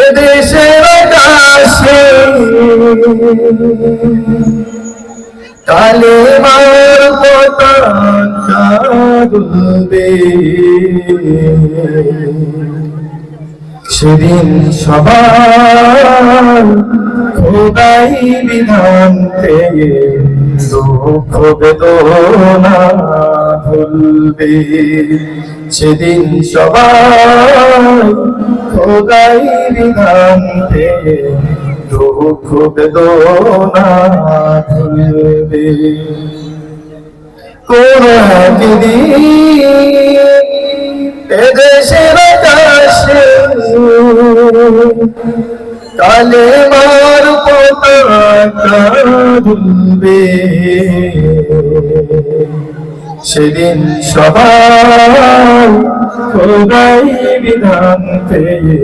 এদেশের কালে মার পতাকা সেদিন সবার খোদাই বিধান থেকে দুঃখ বেদনা ভুলবে সেদিন সবার খোদাই বিধান দুঃখ বেদনা ভুলবে। কালে মার দুলবে সেদিন সবাই খোদাই বিধান পেয়ে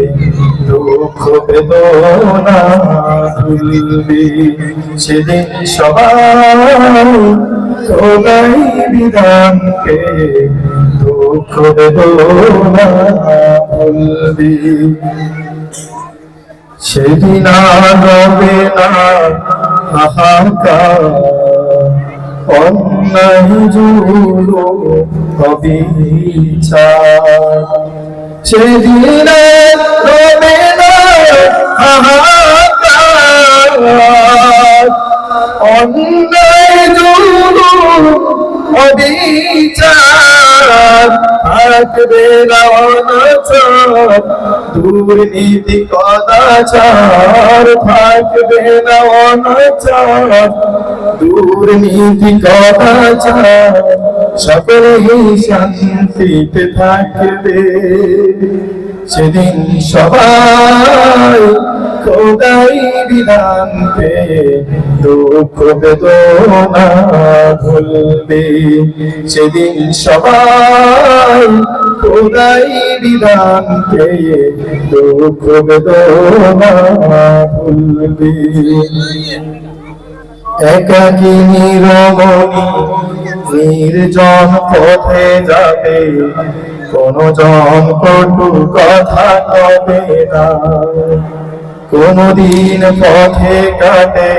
দুঃখ বেদনা ভুলবে সেদিন সবাই খোদাই বিধান পেয়ে দুঃখ বেদনা ভুলবে সেদিন আর রবে না হাহাকার। সেদিন রবে অন্যায় জুলো অবিচার। থাকবে দুর্নীতি কদাচার থাকবে না অনাচার দুর্নীতি কদাচার সকলেই শান্তিতে থাকবে। সেদিন সবাই খোদাই বিধান পেয়ে দুঃখ বেদনা ভুলবে। সেদিন সবাই খোদাই বিধান পেয়ে দুঃখ বেদনা ভুলবে। একাকি নিরমণি নির্জন পথে যাবে কোন জন কটু কথা কবে না। কোনদিন পথে কাটে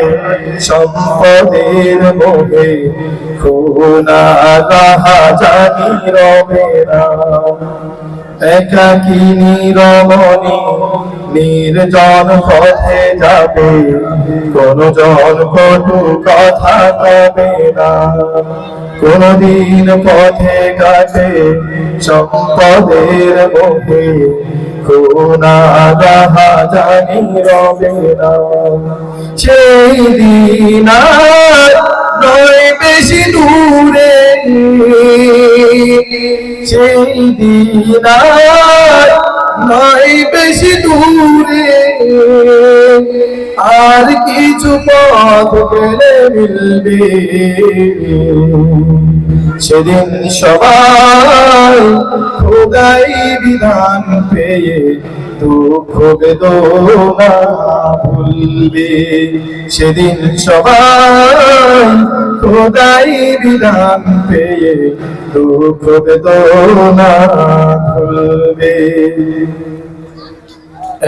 সম্পদের মোহে, খুনা জানি রবে একাকি নিরমণি, নির্জন পথে যাবে কোন জন কটু কথা কবে না। কোনদিন পথে কাটে সম্পদের মোহে জানি রবে না। সেই দিন নয় বেশি দূরে সেই দিন নয় বেশি দূরে। আর কিছু পথ গেলে মিলবে। সেদিন সবাই খোদাই বিধান পেয়ে দুঃখ বেদনা ভুলবে। সেদিন সবাই খোদাই বিধান পেয়ে দুঃখ বেদনা ভুলবে।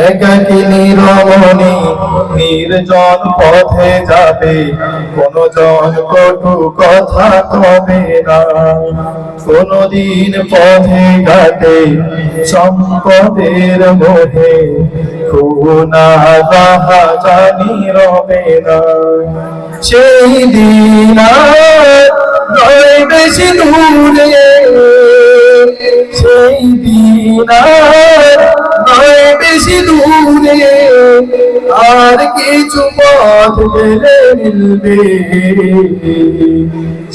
একাকি নির্জন পথে যাবে কোন জন কটু কথা কবে না। কোনদিন পথে ঘাটে সম্পদের মোহে খুনা রাহা জানি রবে সেই দিন নয় বেশি দূরে, সেই দিন বেশি দূরে। আর কিছু পথ মিলবে।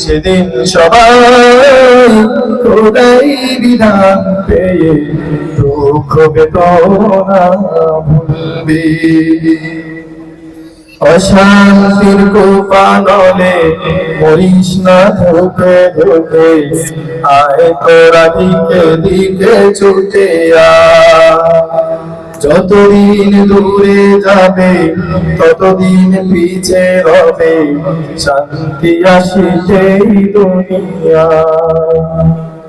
সেদিন সবাই খোদাই বিধান পেয়ে দুঃখ বেদনা ভুলবে। অশান্তির কোপানলে মরিস না ধোকে ধোকে আয় তোরা দিকে দিকে ছুটে আয়। যতদিন দূরে যাবে ততদিন পিছে হবে শান্তি আসিছে সেই দুনিয়া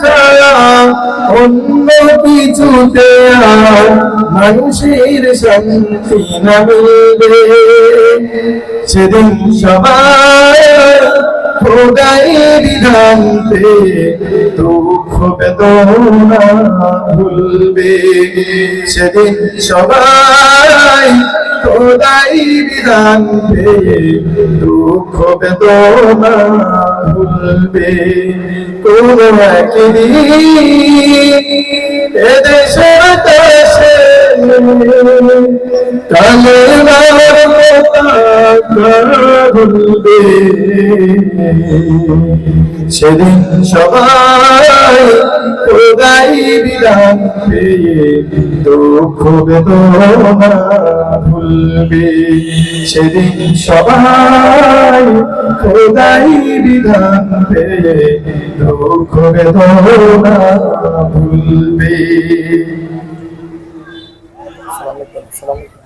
ছাড়া অন্য কিছুতে মানুষের শান্তি না মিলবে। সেদিন সবাই খোদাই বিধান পে দুঃখ বেদনা ভুলবে। সেদিন সবাই খোদাই বিধান দুঃখ বেদনা ভুলবে। সেদিন সবাই খোদাই পেয়ে দুঃখ বেদনা ভুলবে সেদিন সবাই খোদাই বিধান পেয়ে দুঃখ বেদনা ভুলবে। সালাম আলাইকুম সালাম আলাইকুম।